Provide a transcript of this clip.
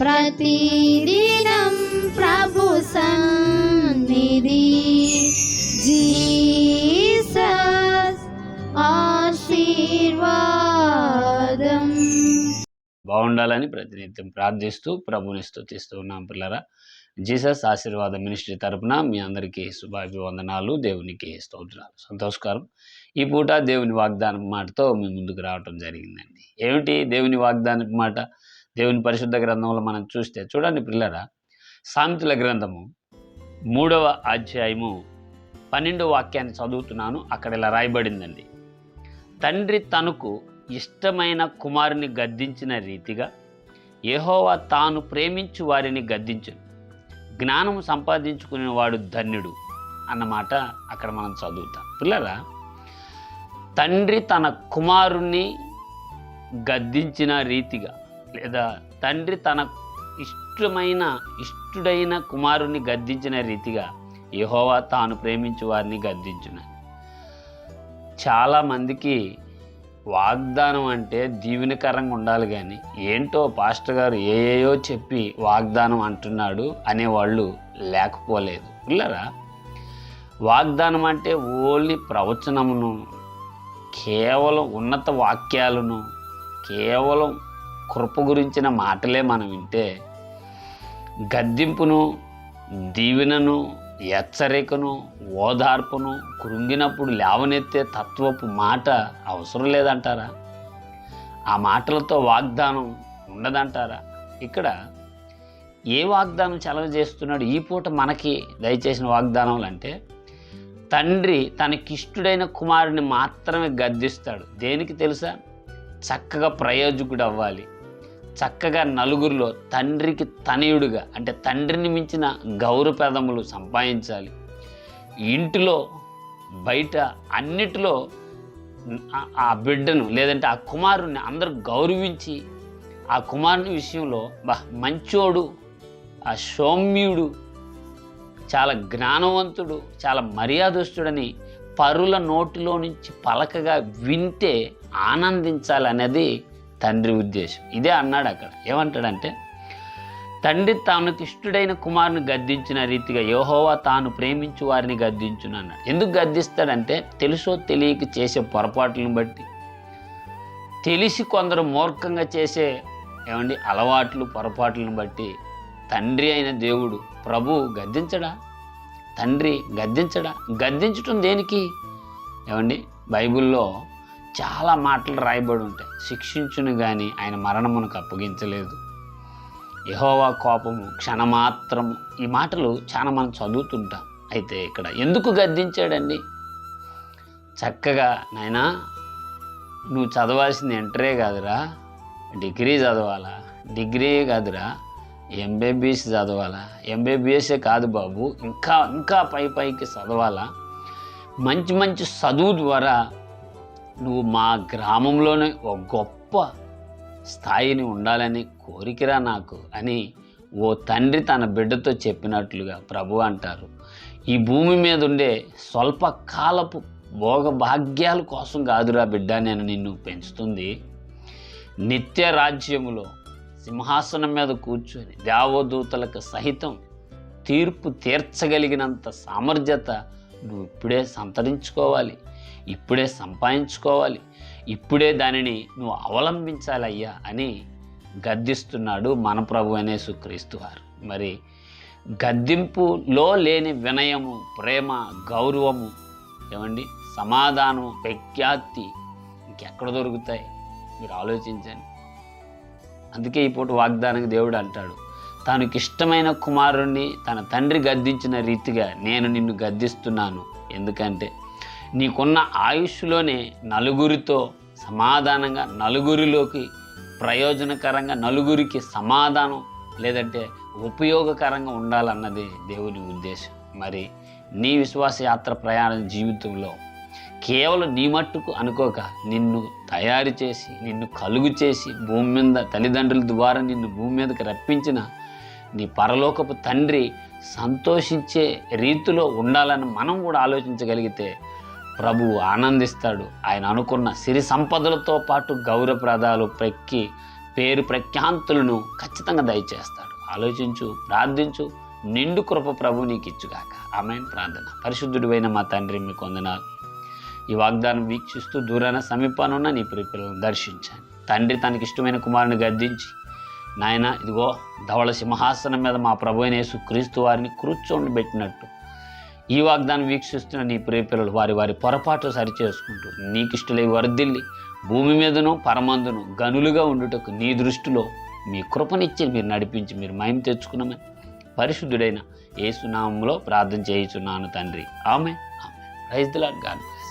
ప్రతిదినం ప్రభు సన్నిధి. జీసస్ ఆశీర్వాదం. బాగుండాలని ప్రతినిత్యం ప్రార్థిస్తూ ప్రభుని స్తుతిస్తూ ఉన్నాం పిల్లరా. జీసస్ ఆశీర్వాద మినిస్ట్రీ తరపున మీ అందరికీ శుభాభివందనాలు దేవునికి స్తోత్రాలు. సంతోషకరం. ఈ పూట దేవుని వాగ్దానం మాటతో మీ ముందుకు రావటం జరిగిందండి. ఏమిటి దేవుని వాగ్దానం మాట? దేవుని పరిశుద్ధ గ్రంథంలో మనం చూస్తే చూడండి పిల్లరా సామెతల గ్రంథము మూడవ అధ్యాయము పన్నెండవ వాక్యాన్ని చదువుతున్నాను అక్కడ ఇలా రాయబడిందండి. తండ్రి తనకు ఇష్టమైన కుమారుని గద్దించిన రీతిగా యెహోవా తాను ప్రేమించు వారిని గద్దించను. జ్ఞానం సంపాదించుకునే వాడు ధన్యుడు అన్నమాట అక్కడ మనం చదువుతాం. పిల్లరా తండ్రి తన కుమారుణ్ణి గద్దించిన రీతిగా లేదా తండ్రి తన ఇష్టమైన ఇష్టుడైన కుమారుణ్ణి గద్దించిన రీతిగా యహోవా తాను ప్రేమించు వారిని గద్దించున. చాలామందికి వాగ్దానం అంటే దీవెనకరంగా ఉండాలి కానీ ఏంటో పాస్టర్ గారు ఏయో చెప్పి వాగ్దానం అంటున్నాడు అనేవాళ్ళు లేకపోలేదు. పిల్లరా వాగ్దానం అంటే ఓన్లీ ప్రవచనమును కేవలం ఉన్నత వాక్యాలను కేవలం కృప గురించిన మాటలే మనం వింటే గద్దింపును దీవెనను హెచ్చరికను ఓదార్పును కృంగినప్పుడు లేవనెత్తే తత్వపు మాట అవసరం లేదంటారా? ఆ మాటలతో వాగ్దానం ఉండదంటారా? ఇక్కడ ఏ వాగ్దానం చలవ చేస్తున్నాడు? ఈ పూట మనకి దయచేసిన వాగ్దానములు అంటే తండ్రి తనకిష్టుడైన కుమారుని మాత్రమే గద్దిస్తాడు. దేనికి తెలుసా? చక్కగా ప్రయోజకుడు అవ్వాలి చక్కగా నలుగురిలో తండ్రికి తనయుడుగా అంటే తండ్రిని మించిన గౌరవపదములు సంపాదించాలి. ఇంటిలో బయట అన్నిటిలో ఆ- బిడ్డను లేదంటే ఆ కుమారుణ్ణి అందరూ గౌరవించి ఆ కుమారుని విషయంలో బా మంచోడు ఆ సౌమ్యుడు చాలా జ్ఞానవంతుడు చాలా మర్యాదస్తుడని పరుల నోటిలో నుంచి పలకగా వింటే ఆనందించాలనేది తండ్రి ఉద్దేశం. ఇదే అన్నాడు అక్కడ. ఏమంటాడంటే తండ్రి తాను తిష్టుడైన కుమారుని గద్దించిన రీతిగా యోహోవా తాను ప్రేమించు వారిని గద్దించును అన్నాడు. ఎందుకు గద్దిస్తాడంటే తెలుసో తెలియక చేసే పొరపాట్లను బట్టి. తెలిసి కొందరు మూర్ఖంగా చేసే ఏమండి అలవాట్లు పొరపాట్లను బట్టి తండ్రి అయిన దేవుడు ప్రభు గద్దించడా? తండ్రి గద్దించడా? గద్దించటం దేనికి? ఏమండి బైబిల్లో చాలా మాటలు రాయబడి ఉంటాయి. శిక్షించును కానీ ఆయన మరణమునకు అప్పగించలేదు. యహోవా కోపము క్షణమాత్రము. ఈ మాటలు చాలా మనం చదువుతుంటాం. అయితే ఇక్కడ ఎందుకు గద్దించాడండి? చక్కగా నాయనా నువ్వు చదవాల్సింది ఎంటరే కాదురా. డిగ్రీ చదవాలా? డిగ్రీ కాదురా. ఎంబీబీఎస్ చదవాలా? ఎంబీబీఎస్ఏ కాదు బాబు. ఇంకా ఇంకా పై పైకి చదవాలా? మంచి మంచి చదువు ద్వారా నువ్వు మా గ్రామంలోనే ఒక గొప్ప స్థాయిని ఉండాలని కోరికరా నాకు అని ఓ తండ్రి తన బిడ్డతో చెప్పినట్లుగా ప్రభు అంటారు. ఈ భూమి మీద ఉండే స్వల్పకాలపు భోగభాగ్యాల కోసం కాదురా బిడ్డ నేను నిన్ను పెంచుతుంది. నిత్య రాజ్యములో సింహాసనం మీద కూర్చొని దేవదూతలకు సహితం తీర్పు తీర్చగలిగినంత సామర్థ్యత నువ్వు ఇప్పుడే సంతరించుకోవాలి. ఇప్పుడే సంపాదించుకోవాలి. ఇప్పుడే దానిని నువ్వు అవలంబించాలయ్యా అని గద్దిస్తున్నాడు మన ప్రభు అనే సుక్రీస్తు వారు. మరి గద్దింపులో లేని వినయము ప్రేమ గౌరవము ఏమండి? సమాధానం ప్రఖ్యాతి ఇంకెక్కడ దొరుకుతాయి? మీరు ఆలోచించండి. అందుకే ఈ పూట వాగ్దానానికి దేవుడు అంటాడు తనకి ఇష్టమైన కుమారుణ్ణి తన తండ్రి గద్దించిన రీతిగా నేను నిన్ను గద్దిస్తున్నాను. ఎందుకంటే నీకున్న ఆయుష్లోనే నలుగురితో సమాధానంగా నలుగురిలోకి ప్రయోజనకరంగా నలుగురికి సమాధానం లేదంటే ఉపయోగకరంగా ఉండాలన్నది దేవుని ఉద్దేశం. మరి నీ విశ్వాస యాత్ర ప్రయాణ జీవితంలో కేవలం నీ మట్టుకు అనుకోక నిన్ను తయారు చేసి నిన్ను కలుగు చేసి భూమి మీద తల్లిదండ్రుల ద్వారా నిన్ను భూమి మీదకి రప్పించిన నీ పరలోకపు తండ్రి సంతోషించే రీతిలో ఉండాలని మనం కూడా ఆలోచించగలిగితే ప్రభువు ఆనందిస్తాడు. ఆయన అనుకున్న సిరి సంపదలతో పాటు గౌరవప్రదాలు ప్రక్కి పేరు ప్రఖ్యాంతులను ఖచ్చితంగా దయచేస్తాడు. ఆలోచించు ప్రార్థించు నిండు కృప ప్రభు నీకు ఇచ్చుగాక ఆమె ప్రార్థన. పరిశుద్ధుడివైన మా తండ్రి మీకు వందనాలు. ఈ వాగ్దానం వీక్షిస్తూ దూరాన సమీపాన ఉన్న నీ ప్రియులను దర్శించాను తండ్రి తనకి ఇష్టమైన కుమారుని గద్దించి నాయన ఇదిగో ధవళ సింహాసనం మీద మా ప్రభు అయిన యేసు క్రీస్తు వారిని కూర్చోండి పెట్టినట్టు ఈ వాగ్దానం వీక్షిస్తున్న నీ ప్రియపిల్లలు వారి వారి పొరపాట్లు సరిచేసుకుంటూ నీకిష్టలై వర్ధిల్లి భూమి మీదను పరమందును గనులుగా ఉండుటకు నీ దృష్టిలో మీ కృపనిచ్చి మీరు నడిపించి మీరు మహిమ తెచ్చుకున్నమే పరిశుద్ధుడైన ఏసునామంలో ప్రార్థన చేయుచున్నాను తండ్రి. ఆమె ఆమె ప్రైజ్ గాడ్.